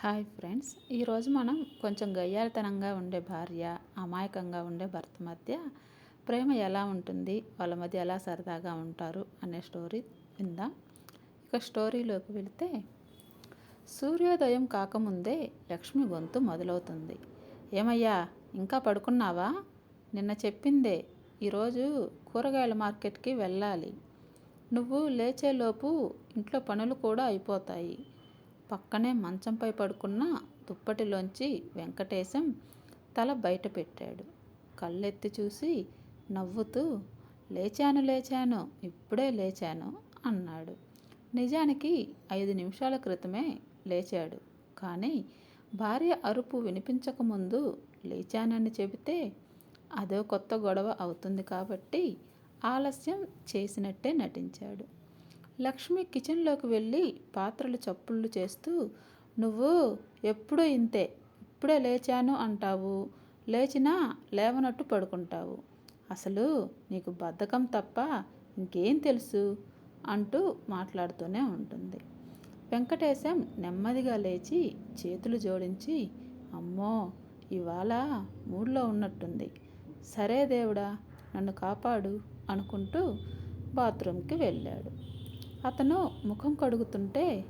Hi friends. ఈరోజు మనం కొంచెం గయ్యాలితనంగా ఉండే భార్య అమాయకంగా ఉండే భర్త మధ్య ప్రేమ ఎలా ఉంటుంది వాళ్ళ మధ్య ఎలా సరదాగా ఉంటారు అనే స్టోరీ విందాం. ఇక స్టోరీలోకి వెళితే సూర్యోదయం కాకముందే లక్ష్మి గొంతు మొదలవుతుంది. ఏమయ్యా ఇంకా పడుకున్నావా? నిన్న చెప్పిందే ఈరోజు కూరగాయల మార్కెట్కి వెళ్ళాలి. నువ్వు లేచేలోపు ఇంట్లో పనులు కూడా అయిపోతాయి. పక్కనే మంచంపై పడుకున్న దుప్పటిలోంచి వెంకటేశం తల బయట పెట్టాడు. కళ్ళెత్తి చూసి నవ్వుతూ లేచాను లేచాను ఇప్పుడే లేచాను అన్నాడు. నిజానికి ఐదు నిమిషాల క్రితమే లేచాడు. కానీ భార్య అరుపు వినిపించకముందు లేచానని చెబితే అదో కొత్త గొడవ అవుతుంది కాబట్టి ఆలస్యం చేసినట్టే నటించాడు. లక్ష్మి కిచెన్లోకి వెళ్ళి పాత్రలు చప్పుళ్ళు చేస్తూ నువ్వు ఎప్పుడూ ఇంతే ఇప్పుడే లేచాను అంటావు. లేచినా లేవనట్టు పడుకుంటావు. అసలు నీకు బద్ధకం తప్ప ఇంకేం తెలుసు అంటూ మాట్లాడుతూనే ఉంటుంది. వెంకటేశం నెమ్మదిగా లేచి చేతులు జోడించి అమ్మో ఇవాళ మూడ్లో ఉన్నట్టుంది. సరే దేవుడా నన్ను కాపాడు అనుకుంటూ బాత్రూమ్కి వెళ్ళాడు. అతను ముఖం కడుగుతుంటే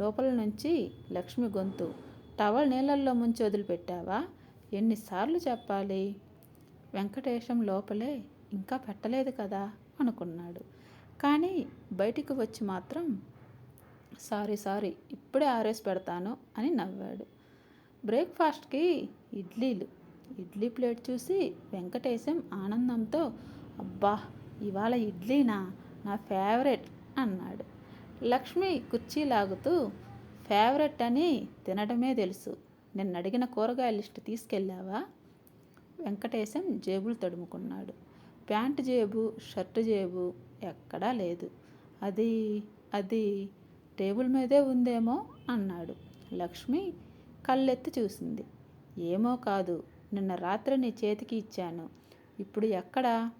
లోపల నుంచి లక్ష్మి గొంతు టవల్ నీళ్ళల్లో ముంచి వదిలిపెట్టావా? ఎన్నిసార్లు చెప్పాలి? వెంకటేశం లోపలే ఇంకా పెట్టలేదు కదా? అనుకున్నాడు. కానీ బయటికి వచ్చి మాత్రం సారీ సారీ ఇప్పుడే ఆరేసి పెడతాను అని నవ్వాడు. బ్రేక్ఫాస్ట్కి ఇడ్లీలు ఇడ్లీ ప్లేట్ చూసి వెంకటేశం ఆనందంతో అబ్బా ఇవాళ ఇడ్లీనా? నా ఫేవరెట్. అన్నాడు. లక్ష్మి కుర్చీ లాగుతూ ఫేవరెట్ అని తినడమే తెలుసు. నిన్న అడిగిన కూరగాయల లిస్టు తీసుకెళ్ళావా? వెంకటేశం జేబులు తడుముకున్నాడు. ప్యాంటు జేబు షర్టు జేబు ఎక్కడా లేదు. అది అది టేబుల్ మీదే ఉందేమో? అన్నాడు. లక్ష్మి కళ్ళెత్తి చూసింది. ఏమో కాదు. నిన్న రాత్రి నీ చేతికి ఇచ్చాను. ఇప్పుడు ఎక్కడా?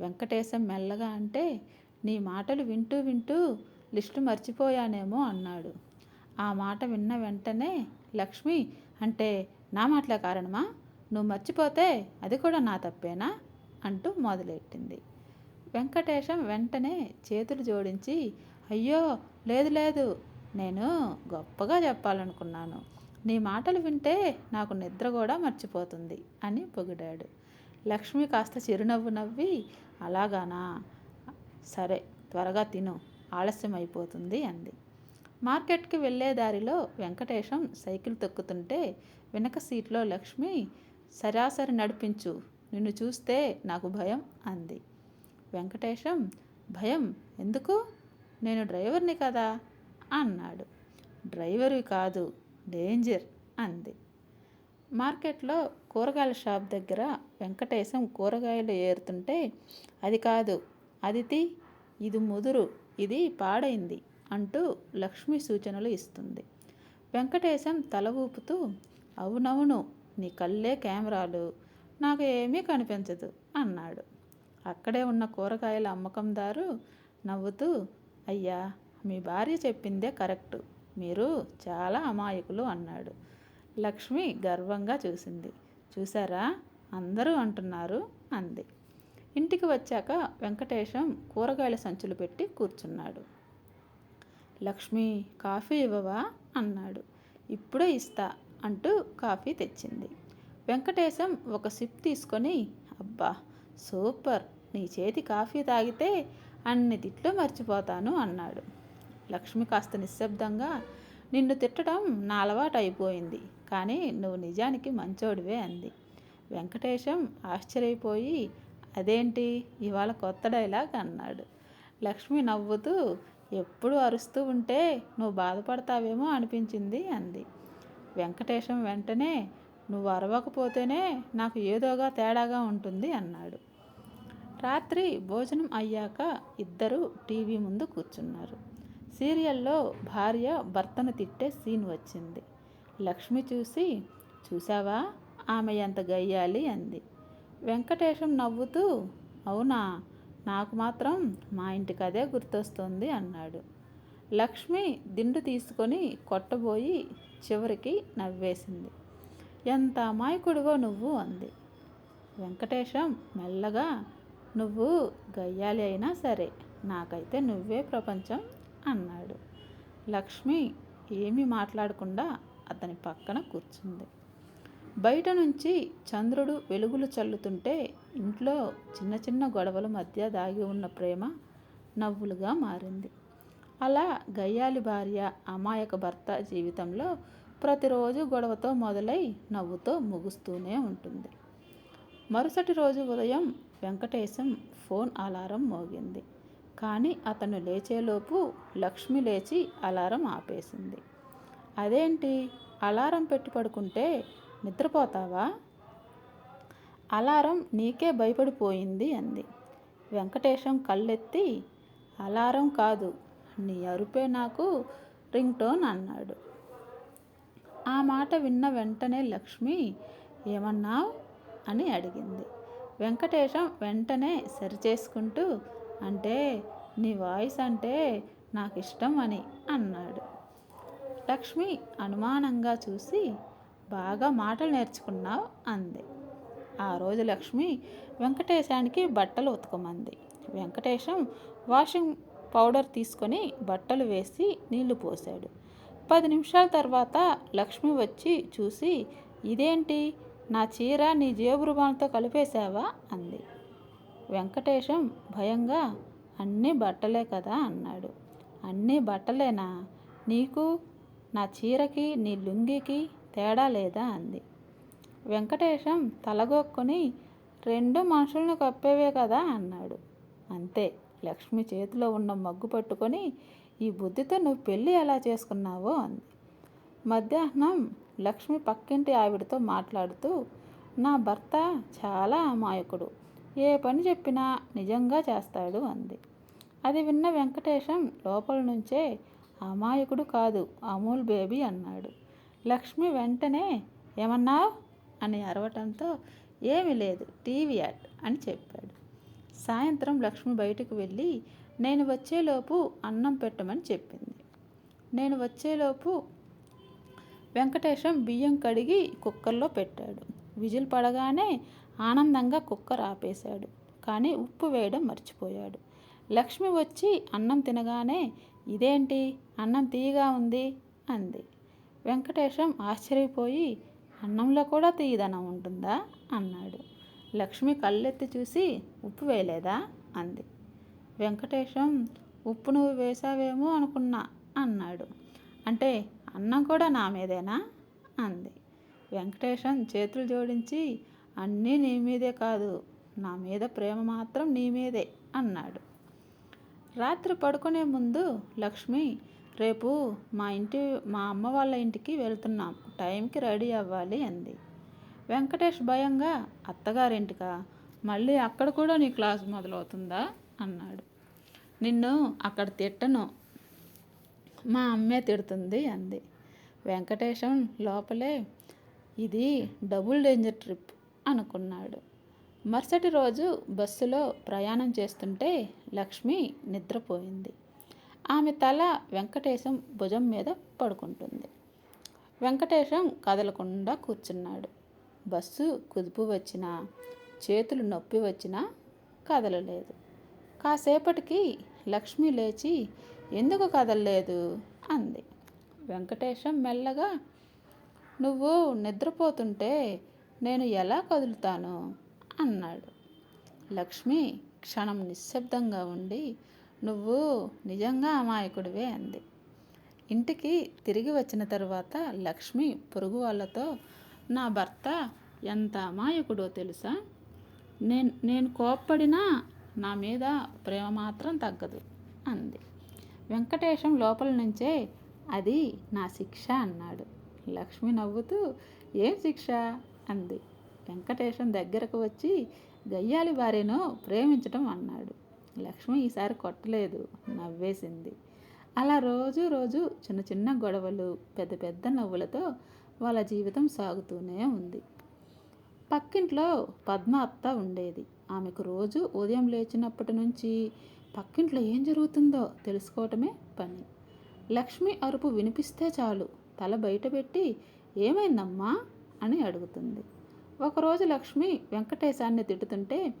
వెంకటేశం మెల్లగా అంటే నీ మాటలు వింటూ వింటూ లిస్టు మర్చిపోయానేమో అన్నాడు. ఆ మాట విన్న వెంటనే లక్ష్మి అంటే నా మాటల కారణమా? నువ్వు మర్చిపోతే అది కూడా నా తప్పేనా? అంటూ మొదలెట్టింది. వెంకటేశం వెంటనే చేతులు జోడించి అయ్యో లేదు లేదు నేను గొప్పగా చెప్పాలనుకున్నాను. నీ మాటలు వింటే నాకు నిద్ర కూడా మర్చిపోతుంది అని పొగిడాడు. లక్ష్మి కాస్త చిరునవ్వు నవ్వి అలాగానా? సరే త్వరగా తిను ఆలస్యం అయిపోతుంది అంది. మార్కెట్కి వెళ్ళే దారిలో వెంకటేశం సైకిల్ తొక్కుతుంటే వెనక సీట్లో లక్ష్మి సరాసరి నడిపించు నిన్ను చూస్తే నాకు భయం అంది. వెంకటేశం భయం? ఎందుకు? నేను డ్రైవర్ని కదా? అన్నాడు. డ్రైవరు కాదు డేంజర్ అంది. మార్కెట్లో కూరగాయల షాప్ దగ్గర వెంకటేశం కూరగాయలు ఏరుతుంటే అది కాదు అదితి ఇది ముదురు ఇది పాడైంది అంటూ లక్ష్మి సూచనలు ఇస్తుంది. వెంకటేశం తల ఊపుతూ అవునవును నీ కళ్ళే కెమెరాలు నాకు ఏమీ కనిపించదు అన్నాడు. అక్కడే ఉన్న కూరగాయల అమ్మకందారు నవ్వుతూ అయ్యా మీ భార్య చెప్పిందే కరెక్టు మీరు చాలా అమాయకులు అన్నాడు. లక్ష్మి గర్వంగా చూసింది. చూసారా అందరూ అంటున్నారు అంది. ఇంటికి వచ్చాక వెంకటేశం కూరగాయల సంచులు పెట్టి కూర్చున్నాడు. లక్ష్మి కాఫీ ఇవ్వవా? అన్నాడు. ఇప్పుడే ఇస్తా అంటూ కాఫీ తెచ్చింది. వెంకటేశం ఒక సిప్ తీసుకొని అబ్బా సూపర్! నీ చేతి కాఫీ తాగితే అన్ని తిట్లు మర్చిపోతాను అన్నాడు. లక్ష్మి కాస్త నిశ్శబ్దంగా నిన్ను తిట్టడం నా అలవాటు అయిపోయింది కానీ నువ్వు నిజానికి మంచోడివే అంది. వెంకటేశం ఆశ్చర్యపోయి అదేంటి? ఇవాళ కొత్త డైలాగ్ అన్నాడు. లక్ష్మి నవ్వుతూ ఎప్పుడు అరుస్తూ ఉంటే నువ్వు బాధపడతావేమో అనిపించింది అంది. వెంకటేశం వెంటనే నువ్వు అరవకపోతేనే నాకు ఏదోగా తేడాగా ఉంటుంది అన్నాడు. రాత్రి భోజనం అయ్యాక ఇద్దరు టీవీ ముందు కూర్చున్నారు. సీరియల్లో భార్య భర్తను తిట్టే సీన్ వచ్చింది. లక్ష్మి చూసి చూసావా? ఆమె ఎంత గయ్యాలి అంది. వెంకటేశం నవ్వుతూ అవునా నాకు మాత్రం మా ఇంటికి అదే గుర్తొస్తుంది అన్నాడు. లక్ష్మి దిండు తీసుకొని కొట్టబోయి చివరికి నవ్వేసింది. ఎంత అమాయకుడివో నువ్వు అంది. వెంకటేశం మెల్లగా నువ్వు గయ్యాలి అయినా సరే నాకైతే నువ్వే ప్రపంచం అన్నాడు. లక్ష్మి ఏమీ మాట్లాడకుండా అతని పక్కన కూర్చుంది. బయట నుంచి చంద్రుడు వెలుగులు చల్లుతుంటే ఇంట్లో చిన్న చిన్న గొడవల మధ్య దాగి ఉన్న ప్రేమ నవ్వులుగా మారింది. అలా గయ్యాలి భార్య అమాయక భర్త జీవితంలో ప్రతిరోజు గొడవతో మొదలై నవ్వుతో ముగుస్తూనే ఉంటుంది. మరుసటి రోజు ఉదయం వెంకటేశం ఫోన్ అలారం మోగింది. కానీ అతను లేచేలోపు లక్ష్మి లేచి అలారం ఆపేసింది. అదేంటి? అలారం పెట్టి పడుకుంటే నిద్రపోతావా? అలారం నీకే భయపడిపోయింది అంది. వెంకటేశం కళ్ళెత్తి అలారం కాదు నీ అరుపే నాకు రింగ్ టోన్ అన్నాడు. ఆ మాట విన్న వెంటనే లక్ష్మి ఏమన్నావు? అని అడిగింది. వెంకటేశం వెంటనే సరిచేసుకుంటూ అంటే నీ వాయిస్ అంటే నాకు ఇష్టం అని అన్నాడు. లక్ష్మి అనుమానంగా చూసి బాగా మాటలు నేర్చుకున్నావు అంది. ఆ రోజు లక్ష్మి వెంకటేశానికి బట్టలు ఉతకమంది. వెంకటేశం వాషింగ్ పౌడర్ తీసుకొని బట్టలు వేసి నీళ్ళు పోశాడు. పది నిమిషాల తర్వాత లక్ష్మి వచ్చి చూసి ఇదేంటి? నా చీర నీ జేబు రుమాలతో కలిపేశావా? అంది. వెంకటేశం భయంగా అన్నీ బట్టలే కదా అన్నాడు. అన్నీ బట్టలేనా? నీకు? నా చీరకి? నీ లుంగికి? తేడా లేదా అంది. వెంకటేశం తలగొక్కుని రెండు మనుషులను కప్పేవే కదా అన్నాడు. అంతే. లక్ష్మి చేతిలో ఉన్న మగ్గు పట్టుకొని ఈ బుద్ధితో నువ్వు పెళ్ళి ఎలా చేసుకున్నావో అంది. మధ్యాహ్నం లక్ష్మి పక్కింటి ఆవిడతో మాట్లాడుతూ నా భర్త చాలా అమాయకుడు. ఏ పని చెప్పినా నిజంగా చేస్తాడు అంది. అది విన్న వెంకటేశం లోపల నుంచే అమాయకుడు కాదు అమూల్ బేబీ అన్నాడు. లక్ష్మి వెంటనే ఏమన్నావు? అని అరవటంతో ఏమీ లేదు టీవీ యాడ్ అని చెప్పాడు. సాయంత్రం లక్ష్మి బయటకు వెళ్ళి నేను వచ్చేలోపు అన్నం పెట్టమని చెప్పింది. నేను వచ్చేలోపు వెంకటేశం బియ్యం కడిగి కుక్కర్లో పెట్టాడు. విజిల్ పడగానే ఆనందంగా కుక్కర్ ఆపేశాడు కానీ ఉప్పు వేయడం మర్చిపోయాడు. లక్ష్మి వచ్చి అన్నం తినగానే ఇదేంటి? అన్నం తీయగా ఉంది అంది. వెంకటేశం ఆశ్చర్యపోయి అన్నంలో కూడా తీయదనం ఉంటుందా? అన్నాడు. లక్ష్మి కళ్ళెత్తి చూసి ఉప్పు వేయలేదా? అంది. వెంకటేశం ఉప్పు నువ్వు వేసావేమో అనుకున్నా అన్నాడు. అంటే అన్నం కూడా నా మీదేనా? అంది. వెంకటేశం చేతులు జోడించి అన్నీ నీ మీదే కాదు నా మీద ప్రేమ మాత్రం నీ మీదే అన్నాడు. రాత్రి పడుకునే ముందు లక్ష్మి రేపు మా ఇంటి మా అమ్మ వాళ్ళ ఇంటికి వెళ్తున్నాం. టైంకి రెడీ అవ్వాలి అంది. వెంకటేష్ భయంగా అత్తగారింటికా? మళ్ళీ అక్కడ కూడా నీ క్లాస్ మొదలవుతుందా? అన్నాడు. నిన్ను అక్కడ తిట్టను. మా అమ్మే తిడుతుంది అంది. వెంకటేశం లోపలే ఇది డబుల్ డేంజర్ ట్రిప్ అనుకున్నాడు. మరుసటి రోజు బస్సులో ప్రయాణం చేస్తుంటే లక్ష్మి నిద్రపోయింది. ఆమె తల వెంకటేశం భుజం మీద పడుకుంటుంది. వెంకటేశం కదలకుండా కూర్చున్నాడు. బస్సు కుదుపు వచ్చినా చేతులు నొప్పి వచ్చినా కదలలేదు. కాసేపటికి లక్ష్మి లేచి ఎందుకు కదలలేదు? అంది. వెంకటేశం మెల్లగా నువ్వు నిద్రపోతుంటే నేను ఎలా కదులుతాను? అన్నాడు. లక్ష్మి క్షణం నిశ్శబ్దంగా ఉండి నువ్వు నిజంగా అమాయకుడివే అంది. ఇంటికి తిరిగి వచ్చిన తరువాత లక్ష్మి పొరుగు వాళ్ళతో నా భర్త ఎంత అమాయకుడో తెలుసా? నేను నేను కోప్పడినా నా మీద ప్రేమ మాత్రం తగ్గదు అంది. వెంకటేశం లోపల నుంచే అది నా శిక్ష అన్నాడు. లక్ష్మి నవ్వుతూ ఏం శిక్ష అంది. వెంకటేశం దగ్గరకు వచ్చి గయ్యాలి భార్యను ప్రేమించటం అన్నాడు. లక్ష్మి ఈసారి కొట్టలేదు నవ్వేసింది. అలా రోజు రోజు చిన్న చిన్న గొడవలు పెద్ద పెద్ద నవ్వులతో వాళ్ళ జీవితం సాగుతూనే ఉంది. పక్కింట్లో పద్మ అత్త ఉండేది. ఆమెకు రోజు ఉదయం లేచినప్పటి నుంచి పక్కింట్లో ఏం జరుగుతుందో తెలుసుకోవటమే పని. లక్ష్మి అరుపు వినిపిస్తే చాలు తల బయటపెట్టి ఏమైందమ్మా? అని అడుగుతుంది. ఒకరోజు లక్ష్మి వెంకటేశాన్ని తిడుతుంటే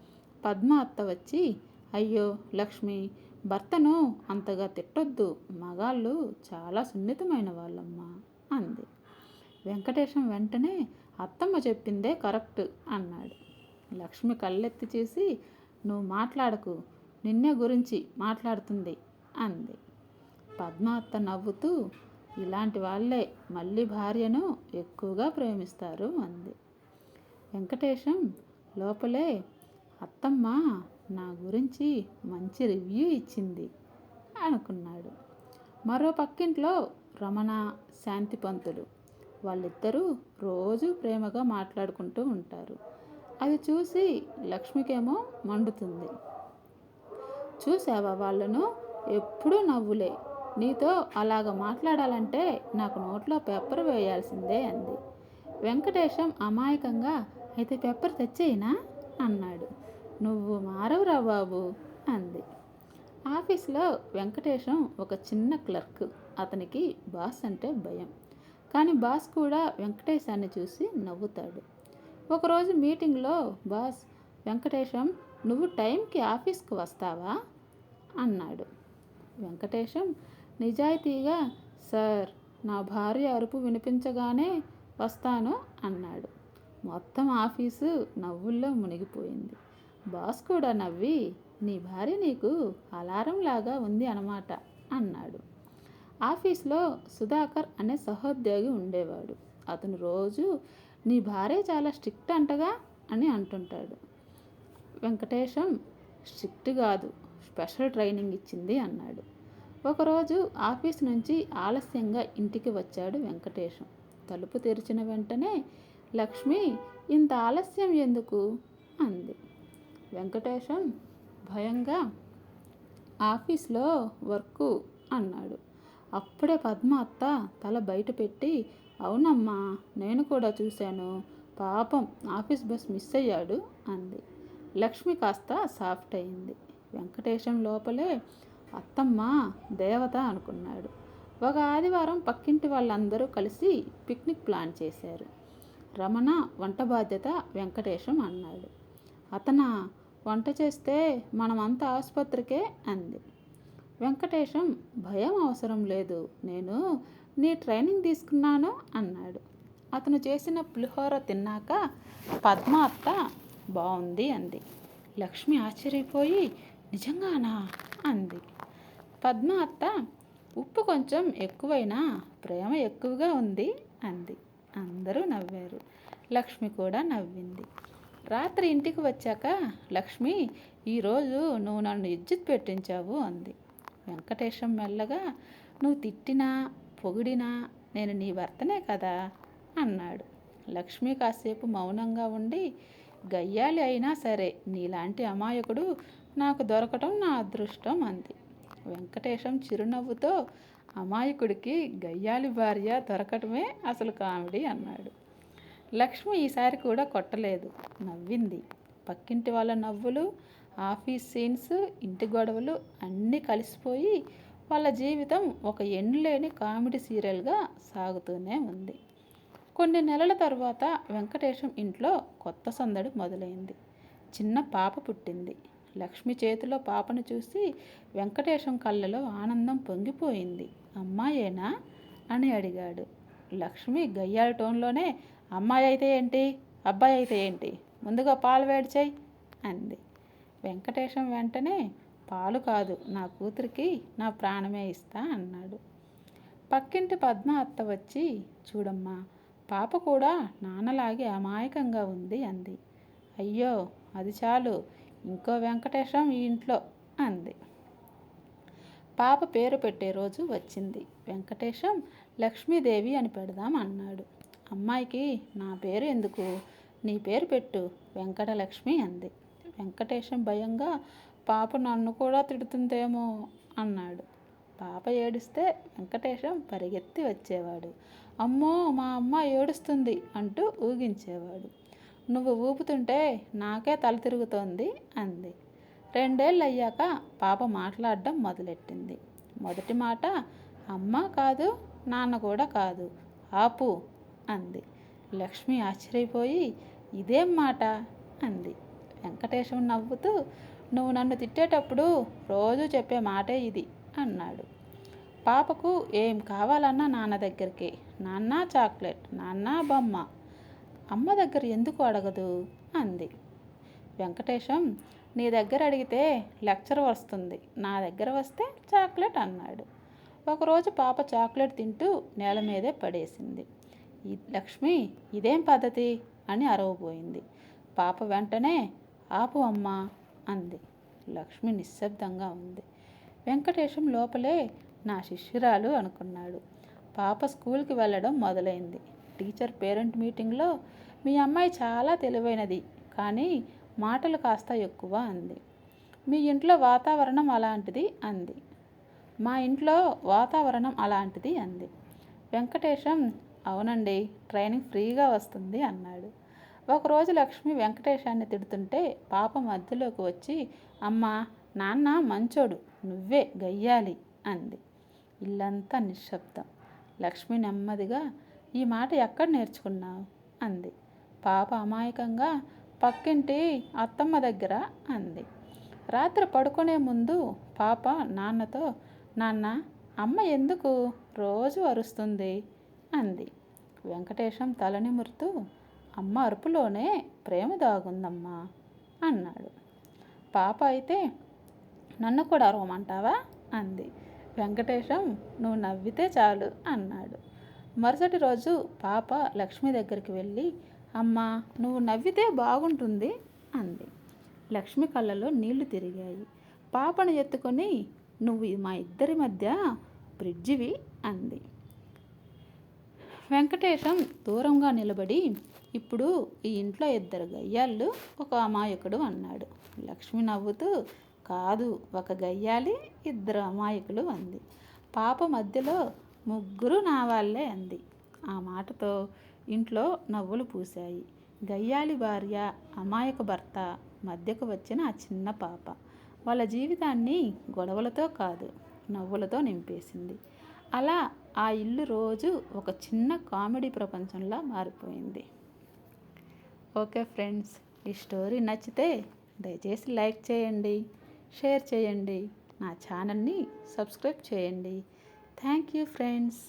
పద్మ అత్త వచ్చి అయ్యో లక్ష్మి భర్తను అంతగా తిట్టొద్దు. మగాళ్ళు చాలా సున్నితమైన వాళ్ళమ్మా అంది. వెంకటేశం వెంటనే అత్తమ్మ చెప్పిందే కరెక్ట్ అన్నాడు. లక్ష్మి కళ్ళెత్తి చేసి నువ్వు మాట్లాడకు నిన్నే గురించి మాట్లాడుతుంది అంది. పద్మ అత్త నవ్వుతూ ఇలాంటి వాళ్ళే మళ్ళీ భార్యను ఎక్కువగా ప్రేమిస్తారు అంది. వెంకటేశం లోపలే అత్తమ్మ నా గురించి మంచి రివ్యూ ఇచ్చింది అనుకున్నాడు. మరో పక్కింట్లో రమణ శాంతి పంతులు వాళ్ళిద్దరూ రోజు ప్రేమగా మాట్లాడుకుంటూ ఉంటారు. అది చూసి లక్ష్మికేమో మండుతుంది. చూసావా వాళ్ళను? ఎప్పుడూ నవ్వులే. నీతో అలాగ మాట్లాడాలంటే నాకు నోట్లో పెప్పర్ వేయాల్సిందే అంది. వెంకటేశం అమాయకంగా అయితే పెప్పర్ తెచ్చేయినా? అన్నాడు. నువ్వు మారవురా బాబు అంది. ఆఫీస్లో వెంకటేశం ఒక చిన్న క్లర్క్. అతనికి బాస్ అంటే భయం. కానీ బాస్ కూడా వెంకటేశాన్ని చూసి నవ్వుతాడు. ఒకరోజు మీటింగ్లో బాస్ వెంకటేశం నువ్వు టైంకి ఆఫీస్కి వస్తావా? అన్నాడు. వెంకటేశం నిజాయితీగా సార్ నా భార్య అరుపు వినిపించగానే వస్తాను అన్నాడు. మొత్తం ఆఫీసు నవ్వుల్లో మునిగిపోయింది. బాస్ కూడా నవ్వి నీ భార్య నీకు అలారం లాగా ఉంది అన్నమాట అన్నాడు. ఆఫీస్లో సుధాకర్ అనే సహోద్యోగి ఉండేవాడు. అతను రోజు నీ భార్య చాలా స్ట్రిక్ట్ అంటగా అని అంటుంటాడు. వెంకటేశం స్ట్రిక్ట్ కాదు స్పెషల్ ట్రైనింగ్ ఇచ్చింది అన్నాడు. ఒకరోజు ఆఫీస్ నుంచి ఆలస్యంగా ఇంటికి వచ్చాడు వెంకటేశం. తలుపు తెరిచిన వెంటనే లక్ష్మి ఇంత ఆలస్యం ఎందుకు? అంది. వెంకటేశం భయంగా ఆఫీస్లో వర్కు అన్నాడు. అప్పుడే పద్మ అత్త తల బయట పెట్టి అవునమ్మా నేను కూడా చూశాను. పాపం ఆఫీస్ బస్ మిస్ అయ్యాడు అంది. లక్ష్మి కాస్త సాఫ్ట్ అయింది. వెంకటేశం లోపలే అత్తమ్మ దేవత అనుకున్నాడు. ఒక ఆదివారం పక్కింటి వాళ్ళందరూ కలిసి పిక్నిక్ ప్లాన్ చేశారు. రమణ వంట బాధ్యత వెంకటేశం అన్నాడు. అతన వంట చేస్తే మనమంతా ఆసుపత్రికే అంది. వెంకటేశం భయం అవసరం లేదు. నేను నీ ట్రైనింగ్ తీసుకున్నాను అన్నాడు. అతను చేసిన పులిహోర తిన్నాక పద్మ అత్త బాగుంది అంది. లక్ష్మి ఆశ్చర్యపోయి నిజంగానా? అంది. పద్మ అత్త ఉప్పు కొంచెం ఎక్కువైనా ప్రేమ ఎక్కువగా ఉంది అంది. అందరూ నవ్వారు. లక్ష్మి కూడా నవ్వింది. రాత్రి ఇంటికి వచ్చాక లక్ష్మి ఈరోజు నువ్వు నన్ను ఇజ్జత్ పెట్టించావు అంది. వెంకటేశం మెల్లగా నువ్వు తిట్టినా పొగిడినా నేను నీ భర్తనే కదా అన్నాడు. లక్ష్మి కాసేపు మౌనంగా ఉండి గయ్యాలి అయినా సరే నీలాంటి అమాయకుడు నాకు దొరకటం నా అదృష్టం అంది. వెంకటేశం చిరునవ్వుతో అమాయకుడికి గయ్యాలి భార్య దొరకటమే అసలు కామెడీ అన్నాడు. లక్ష్మి ఈసారి కూడా కొట్టలేదు. నవ్వింది. పక్కింటి వాళ్ళ నవ్వులు ఆఫీస్ సీన్స్ ఇంటి గొడవలు అన్నీ కలిసిపోయి వాళ్ళ జీవితం ఒక ఎండ్లేని కామెడీ సీరియల్గా సాగుతూనే ఉంది. కొన్ని నెలల తర్వాత వెంకటేశం ఇంట్లో కొత్త సందడి మొదలైంది. చిన్న పాప పుట్టింది. లక్ష్మి చేతిలో పాపను చూసి వెంకటేశం కళ్ళలో ఆనందం పొంగిపోయింది. అమ్మాయేనా? అని అడిగాడు. లక్ష్మి గయ్యాల టోన్లోనే అమ్మాయి అయితే ఏంటి? అబ్బాయి అయితే ఏంటి? ముందుగా పాలు వేడి చేయి అంది. వెంకటేశం వెంటనే పాలు కాదు నా కూతురికి నా ప్రాణమే ఇస్తా అన్నాడు. పక్కింటి పద్మ అత్త వచ్చి చూడమ్మా పాప కూడా నాన్నలాగే అమాయకంగా ఉంది అంది. అయ్యో అది చాలు ఇంకో వెంకటేశం ఈ ఇంట్లో అంది. పాప పేరు పెట్టే రోజు వచ్చింది. వెంకటేశం లక్ష్మీదేవి అని పెడదాం అన్నాడు. అమ్మాయికి నా పేరు ఎందుకు? నీ పేరు పెట్టు వెంకటలక్ష్మి అంది. వెంకటేశం భయంగా పాప నన్ను కూడా తిడుతుందేమో అన్నాడు. పాప ఏడిస్తే వెంకటేశం పరిగెత్తి వచ్చేవాడు. అమ్మో మా అమ్మ ఏడుస్తుంది అంటూ ఊగించేవాడు. నువ్వు ఊపుతుంటే నాకే తల తిరుగుతోంది అంది. రెండేళ్ళు అయ్యాక పాప మాట్లాడడం మొదలెట్టింది. మొదటి మాట అమ్మ కాదు నాన్న కూడా కాదు ఆపు అంది. లక్ష్మి ఆశ్చర్యపోయి ఇదేం మాట అంది. వెంకటేశం నవ్వుతూ నువ్వు నన్ను తిట్టేటప్పుడు రోజు చెప్పే మాటే ఇది అన్నాడు. పాపకు ఏం కావాలన్నా నాన్న దగ్గరికి. నాన్న చాక్లెట్ నాన్న బొమ్మ. అమ్మ దగ్గర ఎందుకు అడగదు? అంది. వెంకటేశం నీ దగ్గర అడిగితే లెక్చర్ వస్తుంది. నా దగ్గర వస్తే చాక్లెట్ అన్నాడు. ఒకరోజు పాప చాక్లెట్ తింటూ నేల మీదే పడేసింది. లక్ష్మి ఇదేం పద్ధతి? అని అరవబోయింది. పాప వెంటనే ఆపు అమ్మా అంది. లక్ష్మి నిశ్శబ్దంగా ఉంది. వెంకటేశం లోపలే నా శిష్యురాలు అనుకున్నాడు. పాప స్కూల్కి వెళ్ళడం మొదలైంది. టీచర్ పేరెంట్ మీటింగ్లో మీ అమ్మాయి చాలా తెలివైనది కానీ మాటలు కాస్త ఎక్కువ అంది. మీ ఇంట్లో వాతావరణం అలాంటిది అంది. మా ఇంట్లో వాతావరణం అలాంటిది అంది. వెంకటేశం అవునండి ట్రైనింగ్ ఫ్రీగా వస్తుంది అన్నాడు. ఒకరోజు లక్ష్మి వెంకటేశాన్ని తిడుతుంటే పాప మధ్యలోకి వచ్చి అమ్మ నాన్న మంచోడు నువ్వే గయ్యాలి అంది. ఇల్లంతా నిశ్శబ్దం. లక్ష్మి నెమ్మదిగా ఈ మాట ఎక్కడ నేర్చుకున్నావు? అంది. పాప అమాయకంగా పక్కింటి అత్తమ్మ దగ్గర అంది. రాత్రి పడుకునే ముందు పాప నాన్నతో నాన్న అమ్మ ఎందుకు? రోజు అరుస్తుంది. అంది. వెంకటేశం తలనిమురుతూ అమ్మ అరుపులోనే ప్రేమ దాగుందమ్మా అన్నాడు. పాప అయితే నన్ను కూడా అరవమంటావా? అంది. వెంకటేశం నువ్వు నవ్వితే చాలు అన్నాడు. మరుసటి రోజు పాప లక్ష్మి దగ్గరికి వెళ్ళి అమ్మా నువ్వు నవ్వితే బాగుంటుంది అంది. లక్ష్మి కళ్ళలో నీళ్ళు తిరిగాయి. పాపను ఎత్తుకొని నువ్వు మా ఇద్దరి మధ్య బ్రిడ్జివి అంది. వెంకటేశం దూరంగా నిలబడి ఇప్పుడు ఈ ఇంట్లో ఇద్దరు గయ్యాళ్ళు ఒక అమాయకుడు అన్నాడు. లక్ష్మి నవ్వుతూ కాదు ఒక గయ్యాలి ఇద్దరు అమాయకులు అంది. పాప మధ్యలో ముగ్గురు నా వాళ్ళే అంది. ఆ మాటతో ఇంట్లో నవ్వులు పూశాయి. గయ్యాలి భార్య అమాయక భర్త మధ్యకు వచ్చిన ఆ చిన్న పాప. వాళ్ళ జీవితాన్ని గొడవలతో కాదు నవ్వులతో నింపేసింది. అలా ఆ ఇల్లు రోజు ఒక చిన్న కామెడీ ప్రపంచంలా మారిపోయింది. ఓకే ఫ్రెండ్స్ ఈ స్టోరీ నచ్చితే దయచేసి లైక్ చేయండి షేర్ చేయండి నా ఛానల్ని సబ్స్క్రైబ్ చేయండి. Thank you friends.